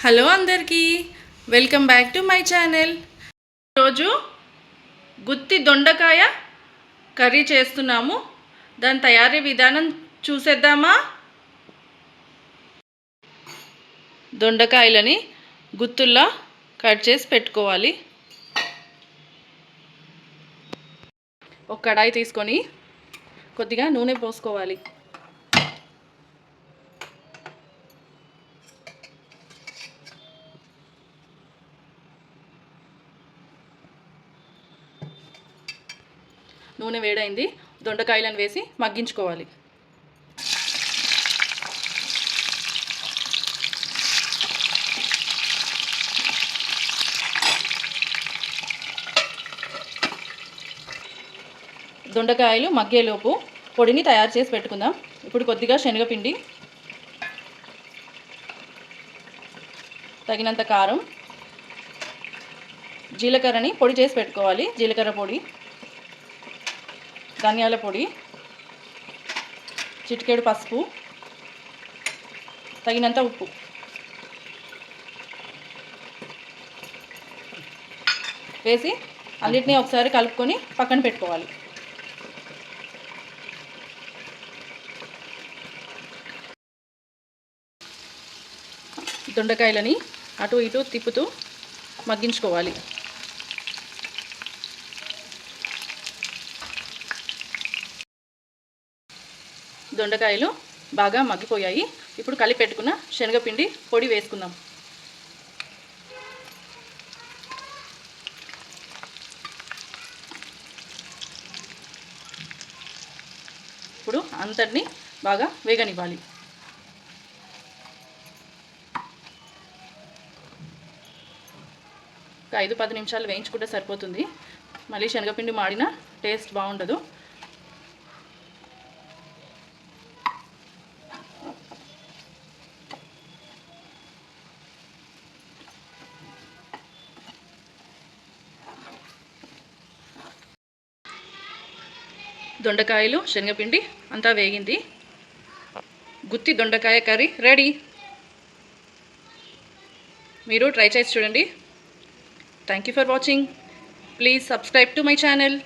Hello అందరికీ welcome back to my channel. ఈరోజు గుత్తి దొండకాయ కర్రీ చేస్తున్నాము. దాని తయారీ విధానం చూసేద్దామా? దొండకాయలని గుత్తుల్లా కట్ చేసి పెట్టుకోవాలి. ఒక కడాయి తీసుకొని కొద్దిగా నూనె పోసుకోవాలి. నూనె వేడైంది దొండకాయలను వేసి మగ్గించుకోవాలి. దొండకాయలు మగ్గేలోపు పొడిని తయారు చేసి పెట్టుకుందాం. ఇప్పుడు కొద్దిగా శనగపిండి తగినంత కారం జీలకర్రని పొడి చేసి పెట్టుకోవాలి. జీలకర్ర పొడి ధనియాల పొడి చిటికేడు పసుపు తగినంత ఉప్పు. వేసి అన్నిటినీ ఒకసారి కలుపుకొని పక్కన పెట్టుకోవాలి. దొండకాయలని అటు ఇటు తిప్పుతూ మగ్గించుకోవాలి. దొండకాయలు బాగా మగ్గిపోయాయి. ఇప్పుడు కలిపి పెట్టుకున్న శనగపిండి పొడి వేసుకుందాం. ఇప్పుడు అంతటిని బాగా వేగనివ్వాలి. ఒక ఐదు పది నిమిషాలు వేయించుకుంటే సరిపోతుంది. మళ్ళీ శనగపిండి మాడిన టేస్ట్ బాగుండదు. దొండకాయలు శనగపిండి అంతా వేగింది. గుత్తి దొండకాయ కర్రీ రెడీ. మీరు ట్రై చేసి చూడండి. Thank you for watching please subscribe to my channel